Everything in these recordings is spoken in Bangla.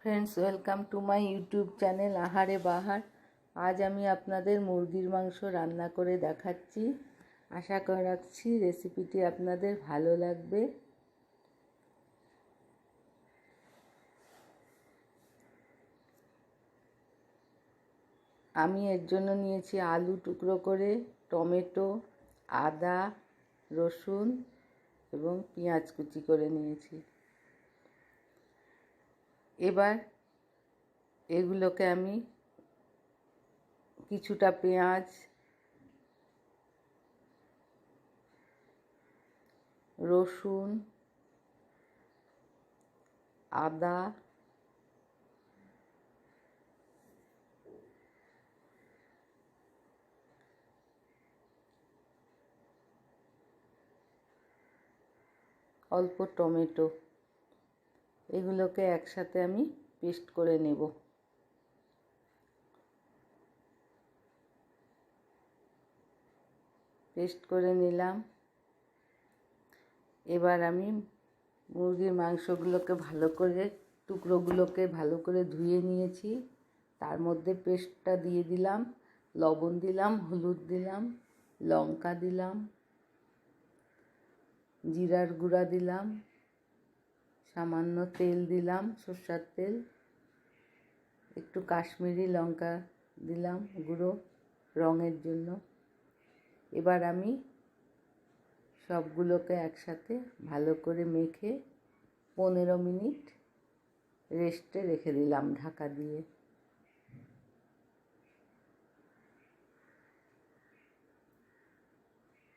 Friends welcome to my YouTube channel Ahare Bahar আজ আমি আপনাদের মুরগির মাংস রান্না করে দেখাচ্ছি। আশা রাখছি রেসিপিটি আপনাদের ভালো লাগবে। আমি এর জন্য নিয়েছি আলু টুকরো করে, টমেটো, আদা, রসুন এবং পেঁয়াজ কুচি করে নিয়েছি। এবার এগুলোকে আমি কিছুটা পেঁয়াজ রসুন আদা অল্প টমেটো। এগুলোকে একসাথে আমি পেস্ট করে নেব। পেস্ট করে নিলাম। এবার আমি মুরগির মাংসগুলোকে ভালো করে, টুকরোগুলোকে ভালো করে ধুয়ে নিয়েছি। তার মধ্যে পেস্টটা দিয়ে দিলাম, লবণ দিলাম, হলুদ দিলাম, লঙ্কা দিলাম, জিরার গুঁড়া দিলাম। সামান্য তেল দিলাম, সর্ষার তেল, একটু কাশ্মীরি লঙ্কা দিলাম গুঁড়ো রঙের জন্য। এবার আমি সবগুলোকে একসাথে ভালো করে মেখে পনেরো মিনিট রেস্টে রেখে দিলাম ঢাকা দিয়ে।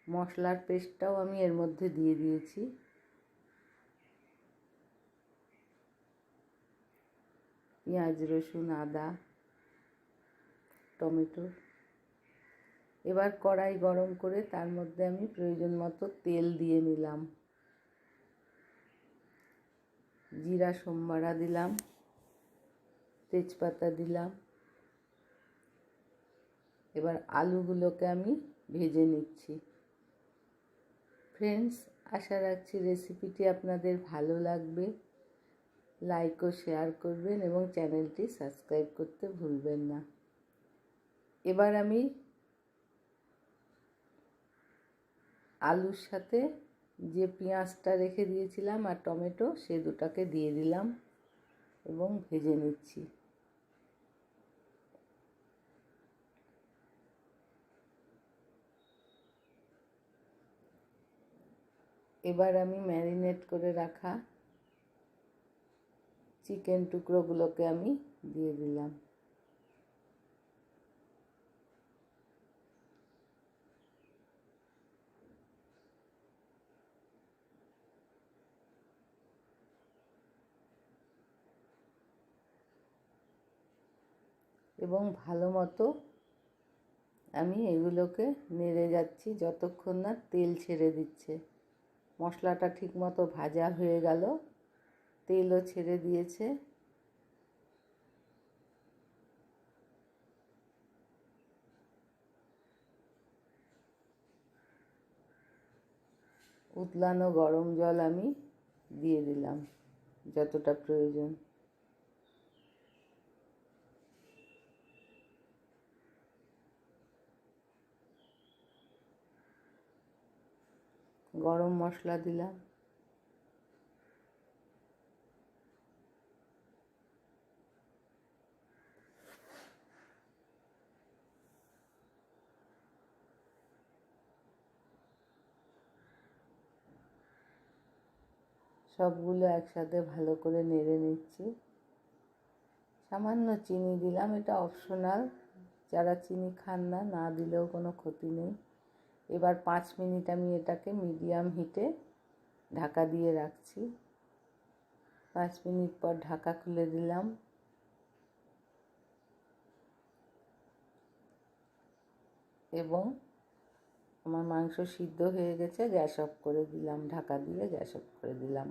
মশলার পেস্টটাও আমি এর মধ্যে দিয়ে দিয়েছি। পেঁয়াজ, রসুন, আদা, টমেটো। এবার কড়াই গরম করে তার মধ্যে আমি প্রয়োজন মতো তেল দিয়ে নিলাম। জিরা, সোমবারা দিলাম। তেজপাতা দিলাম। এবার আলুগুলোকে আমি ভেজে নিচ্ছি। ফ্রেন্ডস, আশা রাখছি রেসিপিটি আপনাদের ভালো লাগবে। লাইক ও শেয়ার করবেন এবং চ্যানেলটি সাবস্ক্রাইব করতে ভুলবেন না। এবার আমি আলুর সাথে যে পেঁয়াজটা রেখে দিয়েছিলাম আর টমেটো, সে দুটাকে দিয়ে দিলাম এবং ভেজে নিচ্ছি। এবার আমি ম্যারিনেট করে রাখা চিকেন টুকরোগুলোকে আমি দিয়ে দিলাম। এবং ভালো মতো আমি এগুলোকে নেড়ে যাচ্ছি যতক্ষণ না তেল ছেড়ে দিচ্ছে। মশলাটা ঠিকমতো ভাজা হয়ে গেল। তেলও ছেড়ে দিয়েছে। উতলানো গরম জল আমি দিয়ে দিলাম যতটা প্রয়োজন। গরম মশলা দিলাম। সবগুলো একসাথে ভালো করে নেড়ে নিচ্ছি। সামান্য চিনি দিলাম, এটা অপশনাল যারা চিনি খান না না দিলেও কোনো ক্ষতি নেই। এবার পাঁচ মিনিট আমি এটাকে মিডিয়াম হিটে ঢাকা দিয়ে রাখছি। পাঁচ মিনিট পর ঢাকা খুলে দিলাম। এবং আমার মাংস সিদ্ধ হয়ে গেছে, গ্যাস অফ করে দিলাম। ঢাকা দিয়ে গ্যাস অফ করে দিলাম।